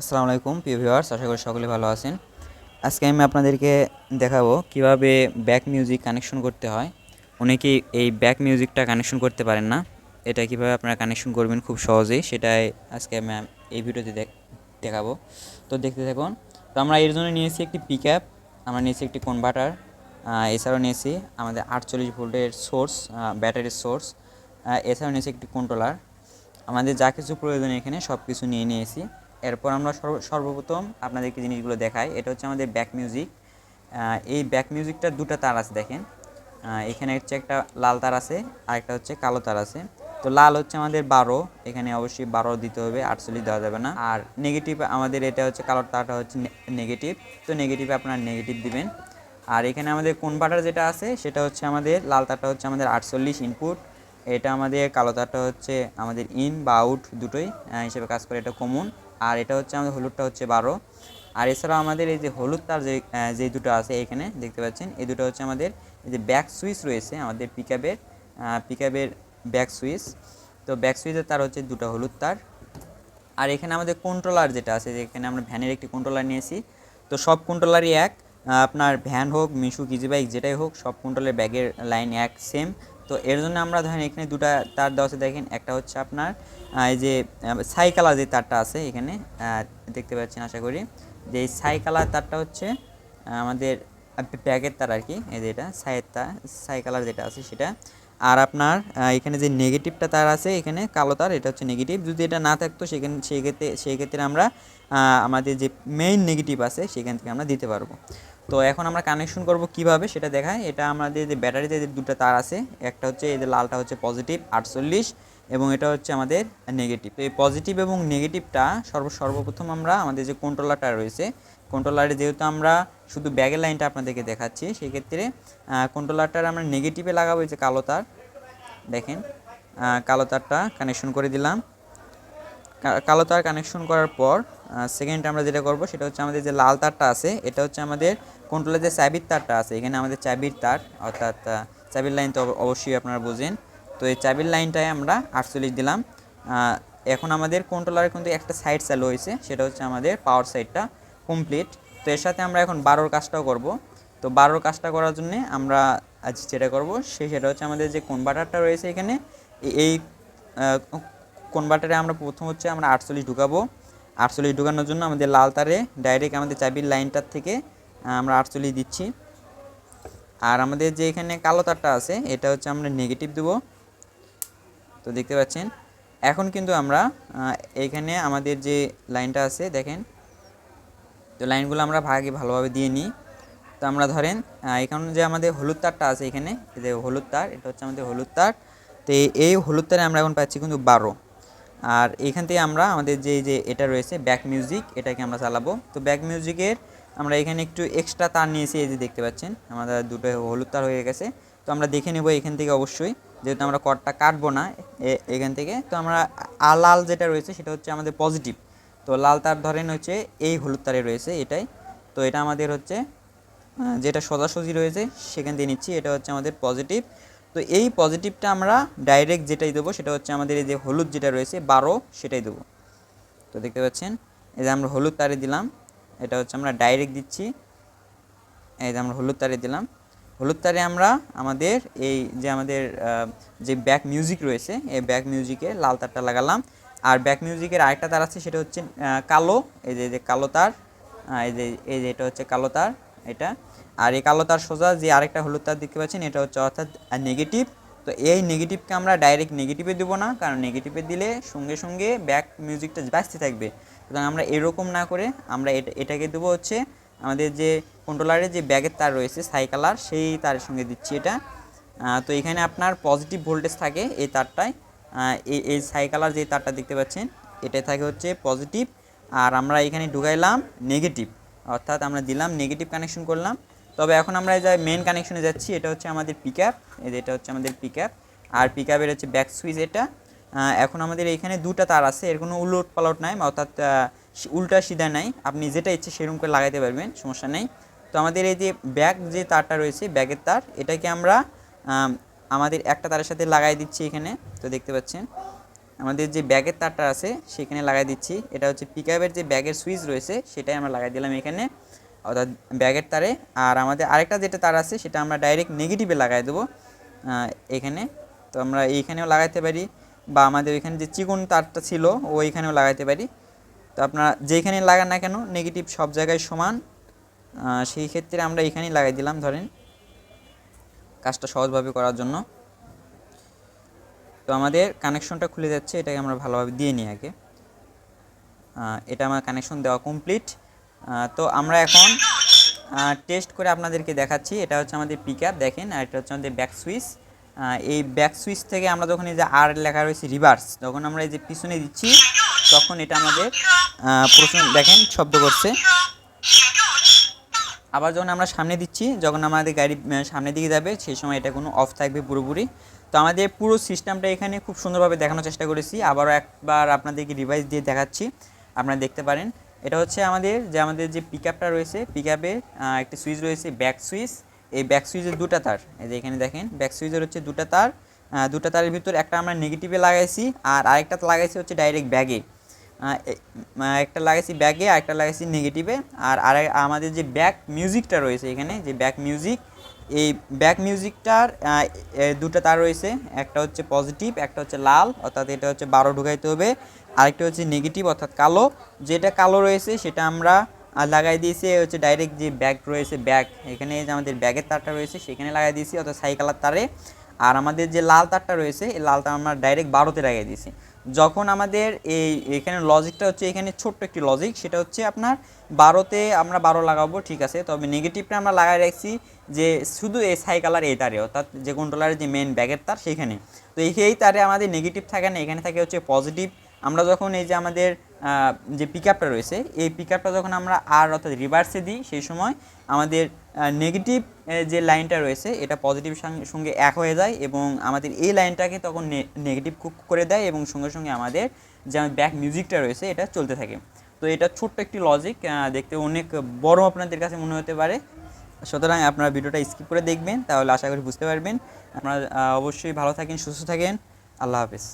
আসসালামু আলাইকুম, প্রিয় ভিউয়ার্স, আশা করি সকলে ভালো আছেন। আজকে আমি আপনাদেরকে দেখাবো কীভাবে ব্যাক মিউজিক কানেকশন করতে হয়। অনেকেই এই ব্যাক মিউজিকটা কানেকশন করতে পারেন না? এটা কীভাবে আপনারা কানেকশন করবেন খুব সহজেই, সেটাই আজকে আমি এই ভিডিওতে দেখ- দেখাবো। তো দেখতে থাকুন, তো আমরা এর জন্য নিয়েছি একটি পিক অ্যাপ আমরা নিয়েছি একটি কনভার্টার এছাড়াও নিয়েছি আমাদের আটচল্লিশ ভোল্টের সোর্স ব্যাটারির সোর্স এছাড়াও নিয়েছি একটি কন্ট্রোলার আমাদের যা কিছু প্রয়োজন এখানে সব কিছু নিয়ে নিয়েছি। এরপর আমরা সর্ব- সর্বপ্রথম আপনাদেরকে জিনিসগুলো দেখাই। এটা হচ্ছে আমাদের ব্যাক মিউজিক এই ব্যাক মিউজিকটার দুটো তার আছে, দেখেন। এখানে হচ্ছে একটা লাল তার আছে, আর একটা হচ্ছে কালো তার আছে। তো লাল হচ্ছে আমাদের বারো। এখানে অবশ্যই বারো দিতে হবে, আটচল্লিশ দেওয়া যাবে না। আর নেগেটিভ আমাদের এটা হচ্ছে কালো তারটা হচ্ছে নেগেটিভ তো নেগেটিভে আপনারা নেগেটিভ দিবেন। আর এখানে আমাদের কনভার্টার যেটা আছে, সেটা হচ্ছে আমাদের, লাল তারটা হচ্ছে আমাদের আটচল্লিশ ইনপুট এটা আমাদের কালো তারটা হচ্ছে আমাদের ইন বা আউট দুটোই হিসেবে কাজ করে এটা কমন। আর এটা হচ্ছে আমাদের হলুদটা হচ্ছে বারো। আর এছাড়াও আমাদের এই যে হলুদ তার যে যে দুটো আছে এখানে দেখতে পাচ্ছেন, এই দুটো হচ্ছে আমাদের এই যে ব্যাক সুইচ রয়েছে আমাদের পিকআপের পিকআপের ব্যাক সুইচ তো ব্যাক সুইচের তার হচ্ছে দুটো হলুদ তার। আর এখানে আমাদের কন্ট্রোলার যেটা আছে, যেখানে আমরা ভ্যানের একটি কন্ট্রোলার নিয়েছি। তো সব কন্ট্রোলারই এক আপনার ভ্যান হোক মিশু কিজি বাইক যেটাই হোক, সব কন্ট্রোলের ব্যাগের লাইন এক সেম তো এর জন্য আমরা ধরেন এখানে দুটা তার দেওয়া আছে। দেখেন, একটা হচ্ছে আপনার এই যে সাই কালার যে তারটা আছে এখানে দেখতে পাচ্ছেন আশা করি। যে এই সাই কালার তারটা হচ্ছে আমাদের ব্যাগের তার আর কি, এই যে এটা, সাইয়ের তার সাই কালার যেটা আছে সেটা। আর আপনার এখানে যে নেগেটিভটা তার আছে, এখানে কালো তার, এটা হচ্ছে নেগেটিভ। যদি এটা না থাকতো, সেখানে সেই ক্ষেত্রে সেই ক্ষেত্রে আমরা আমাদের যে মেইন নেগেটিভ আছে, সেখান থেকে আমরা দিতে পারব। তো এখন আমরা কানেকশন করব কীভাবে সেটা দেখায়। এটা আমাদের যে ব্যাটারিতে যে দুটো তার আছে, একটা হচ্ছে এই যে লালটা হচ্ছে পজিটিভ আটচল্লিশ, এবং এটা হচ্ছে আমাদের নেগেটিভ তো এই পজিটিভ এবং নেগেটিভটা সর্ব সর্বপ্রথম আমরা আমাদের যে কন্ট্রোলারটা রয়েছে কন্ট্রোলারে যেহেতু আমরা শুধু ব্যাগের লাইনটা আপনাদেরকে দেখাচ্ছি সেই ক্ষেত্রে কন্ট্রোলারটার আমরা নেগেটিভে লাগাবো যে কালো তার। দেখেন কালো তারটা কানেকশন করে দিলাম। কালো তার কানেকশন করার পর সেকেন্ড আমরা যেটা করব সেটা হচ্ছে আমাদের যে লাল তারটা আছে, এটা হচ্ছে আমাদের কন্ট্রোলের যে চাবির তারটা আছে, এখানে আমাদের চাবির তার, অর্থাৎ চাবির লাইন তো অব- অবশ্যই আপনারা বোঝেন। তো এই চাবির লাইনটায় আমরা আটচল্লিশ দিলাম। এখন আমাদের কন্ট্রোলারে কিন্তু একটা সাইড চালু হয়েছে, সেটা হচ্ছে আমাদের পাওয়ার সাইডটা কমপ্লিট তো এর সাথে আমরা এখন বারোর কাজটাও করব। তো বারোর কাজটা করার জন্য আমরা আজ যেটা করব সেই সেটা হচ্ছে আমাদের যে কনভার্টারটা রয়েছে এখানে এই কনভার্টারে আমরা প্রথম হচ্ছে আমরা আটচল্লিশ ঢুকাবো। আটচল্লিশ ঢুকানোর জন্য আমাদের লাল তারে ডাইরেক্ট আমাদের চাবির লাইনটার থেকে আমরা আটচল্লিশ দিচ্ছি। আর আমাদের যে এখানে কালো তারটা আছে এটা হচ্ছে আমরা নেগেটিভ দেবো। তো দেখতে পাচ্ছেন এখন কিন্তু আমরা আহ, এইখানে আমাদের যে লাইনটা আছে দেখেন তো লাইনগুলো আমরা ভাগে ভালোভাবে দিয়ে নিই। তো আমরা ধরেন এখানে যে আমাদের হলুদ তারটা আছে এখানে যে হলুদ তার এটা হচ্ছে আমাদের হলুদ তার। তো এই হলুদ তারে আমরা এখন পাচ্ছি কিন্তু বারো। আর এখান থেকে আমরা আমাদের যে যে এটা রয়েছে ব্যাক মিউজিক এটাকে আমরা চালাবো। তো ব্যাক মিউজিকের আমরা এখানে একটু এক্সট্রা তার নিয়েছি, এই যে দেখতে পাচ্ছেন, আমাদের দুটো হলুদ তার হয়ে গেছে। তো আমরা দেখে নেব এখান থেকে অবশ্যই, যেহেতু আমরা কটটা কাটবো না এখান থেকে। তো আমরা আ- লাল যেটা রয়েছে, সেটা হচ্ছে আমাদের পজিটিভ তো লাল তার ধরেন হচ্ছে, এই হলুদ তারে রয়েছে এটাই। তো এটা আমাদের হচ্ছে যেটা সোজাসুজি রয়েছে, সেখান থেকে নিচ্ছি, এটা হচ্ছে আমাদের পজিটিভ তো এই পজিটিভটা আমরা ডাইরেক্ট যেটাই দেবো, সেটা হচ্ছে আমাদের এই যে হলুদ যেটা রয়েছে, বারো সেটাই দেবো। তো দেখতে পাচ্ছেন, এই যে আমরা হলুদ তারে দিলাম, এটা হচ্ছে আমরা ডাইরেক্ট দিচ্ছি। এই যে আমরা হলুদ তারে দিলাম, হলুদ তারে আমরা আমাদের এই যে আমাদের যে ব্যাক মিউজিক রয়েছে, এই ব্যাক মিউজিকে লাল তারটা লাগালাম। আর ব্যাক মিউজিকের আরেকটা তার আছে, সেটা হচ্ছে কালো, এই যে কালো তার এই যে এই যে এটা হচ্ছে কালো তার, এটা আর এই কালো তার সোজা, যে আরেকটা হলুদ তার দেখতে পাচ্ছেন, এটা হচ্ছে অর্থাৎ নেগেটিভ তো এই নেগেটিভকে আমরা ডাইরেক্ট নেগেটিভে দেবো না, কারণ নেগেটিভে দিলে সঙ্গে সঙ্গে ব্যাক মিউজিকটা বাঁচতে থাকবে। সুতরাং আমরা এরকম না করে আমরা এটা, এটাকে দেবো হচ্ছে আমাদের যে কন্ট্রোলারের যে ব্যাগের তার রয়েছে সাই কালার সেই তারের সঙ্গে দিচ্ছি এটা। তো এখানে আপনার পজিটিভ ভোল্টেজ থাকে এই তারটায়। এই এই সাই কালার যে তারটা দেখতে পাচ্ছেন, এটাই থাকে হচ্ছে পজিটিভ আর আমরা এখানে ঢুকাইলাম নেগেটিভ অর্থাৎ আমরা দিলাম নেগেটিভ কানেকশন করলাম। তবে এখন আমরা যে মেন কানেকশনে যাচ্ছি, এটা হচ্ছে আমাদের পিক অ্যাপ এটা হচ্ছে আমাদের পিক অ্যাপ আর পিক অ্যাপের হচ্ছে ব্যাক সুইচ এটা। এখন আমাদের এখানে দুটো তার আছে, এর কোনো উলট পালট নাই, অর্থাৎ উল্টা সিধা নাই। আপনি যেটা ইচ্ছে সেরকম করে লাগাইতে পারবেন, সমস্যা নেই। তো আমাদের এই যে ব্যাগ যে তারটা রয়েছে ব্যাগের তার, এটাকে আমরা আমাদের একটা তারের সাথে লাগাই দিচ্ছি এখানে, তো দেখতে পাচ্ছেন। আমাদের যে ব্যাগের তারটা আছে, সেখানে লাগাই দিচ্ছি। এটা হচ্ছে পিক যে ব্যাগের সুইচ রয়েছে, সেটাই আমরা লাগাই দিলাম এখানে। অর্থাৎ ব্যাগের তারে। আর আমাদের আরেকটা যেটা তার আছে, সেটা আমরা ডাইরেক্ট নেগেটিভে লাগাই দেবো। এখানে। তো আমরা এইখানেও লাগাইতে পারি, বা আমাদের এখানে যে চিকন তারটা ছিল ওইখানেও লাগাইতে পারি। তো আপনারা যেখানে লাগান না কেন নেগেটিভ সব জায়গায় সমান। সেই ক্ষেত্রে আমরা এখানেই লাগাই দিলাম, ধরেন। কাজটা সহজভাবে করার জন্য। তো আমাদের কানেকশনটা খুলে যাচ্ছে, এটাকে আমরা ভালোভাবে দিয়ে নিই আগে। এটা আমার কানেকশন দেওয়া কমপ্লিট তো আমরা এখন টেস্ট করে আপনাদেরকে দেখাচ্ছি। এটা হচ্ছে আমাদের পিক দেখেন, আর এটা হচ্ছে আমাদের ব্যাক সুইচ এই ব্যাক সুইচ থেকে আমরা যখন এই যে আর লেখা রয়েছে রিভার্স যখন আমরা এই যে পিছনে দিচ্ছি, তখন এটা আমাদের প্রথম, দেখেন, শব্দ করছে। আবার যখন আমরা সামনে দিচ্ছি, যখন আমাদের গাড়ি সামনের দিকে যাবে, সেই সময় এটা কোনো অফ থাকবে পুরোপুরি। তো আমাদের পুরো সিস্টেমটা এখানে খুব সুন্দরভাবে দেখানোর চেষ্টা করেছি। আবারও একবার আপনাদেরকে রিভাইস দিয়ে দেখাচ্ছি। আপনারা দেখতে পারেন। এটা হচ্ছে আমাদের যে আমাদের যে পিক আপটা রয়েছে পিক আপে একটি সুইচ রয়েছে ব্যাক সুইচ। এই ব্যাক সুইচের দুটা তার, এই যে এখানে দেখেন ব্যাক সুইচের হচ্ছে দুটা তার দুটা তারের ভিতর একটা আমরা নেগেটিভে লাগাইছি আর আরেকটা লাগাইছি হচ্ছে ডাইরেক্ট ব্যাগে একটা লাগাইছি ব্যাগে আর একটা লাগাইছি নেগেটিভে আর আর, আমাদের যে ব্যাক মিউজিকটা রয়েছে এখানে, যে ব্যাক মিউজিক এই ব্যাক মিউজিকটার দুটো তার রয়েছে। একটা হচ্ছে পজিটিভ একটা হচ্ছে লাল, অর্থাৎ এটা হচ্ছে বারো ঢুকাইতে হবে। আরেকটা হচ্ছে নেগেটিভ অর্থাৎ কালো। যেটা কালো রয়েছে, সেটা আমরা লাগাই দিয়েছি। হচ্ছে ডাইরেক্ট যে ব্যাগ রয়েছে ব্যাগ এখানে যে আমাদের ব্যাগের তারটা রয়েছে, সেখানে লাগাই দিয়েছি, অর্থাৎ সাইকেলার তারে। আর আমাদের যে লাল তারটা রয়েছে, এই লাল তার আমরা ডাইরেক্ট বারোতে লাগিয়ে দিয়েছি। যখন আমাদের এই এখানে লজিকটা হচ্ছে এখানে ছোট্ট একটি লজিক সেটা হচ্ছে আপনার বারোতে আমরা বারো লাগাবো, ঠিক আছে? তবে নেগেটিভটা আমরা লাগাই রাখছি যে শুধু এই সাইকালার এই তারে, অর্থাৎ যে কন্ট্রোলারের যে মেন ব্যাগের তার সেখানে। তো এই তারে আমাদের নেগেটিভ থাকে না, এখানে থাকে হচ্ছে পজিটিভ আমরা যখন এই যে আমাদের যে পিক আপটা রয়েছে, এই পিক আপটা যখন আমরা আর অর্থাৎ রিভার্সে দিই, সেই সময় আমাদের নেগেটিভ যে লাইনটা রয়েছে, এটা পজিটিভ সঙ্গে এক হয়ে যায় এবং আমাদের এই লাইনটাকে তখন নেগেটিভ কুক করে দেয় এবং সঙ্গে সঙ্গে আমাদের যে ব্যাক মিউজিকটা রয়েছে, এটা চলতে থাকে। তো এটা ছোট্ট একটি লজিক দেখতে অনেক বড় আপনাদের কাছে মনে হতে পারে। সুতরাং আপনারা ভিডিওটা স্কিপ করে দেখবেন, তাহলে আশা করি বুঝতে পারবেন। আপনারা অবশ্যই ভালো থাকেন, সুস্থ থাকেন। আল্লাহ হাফেজ।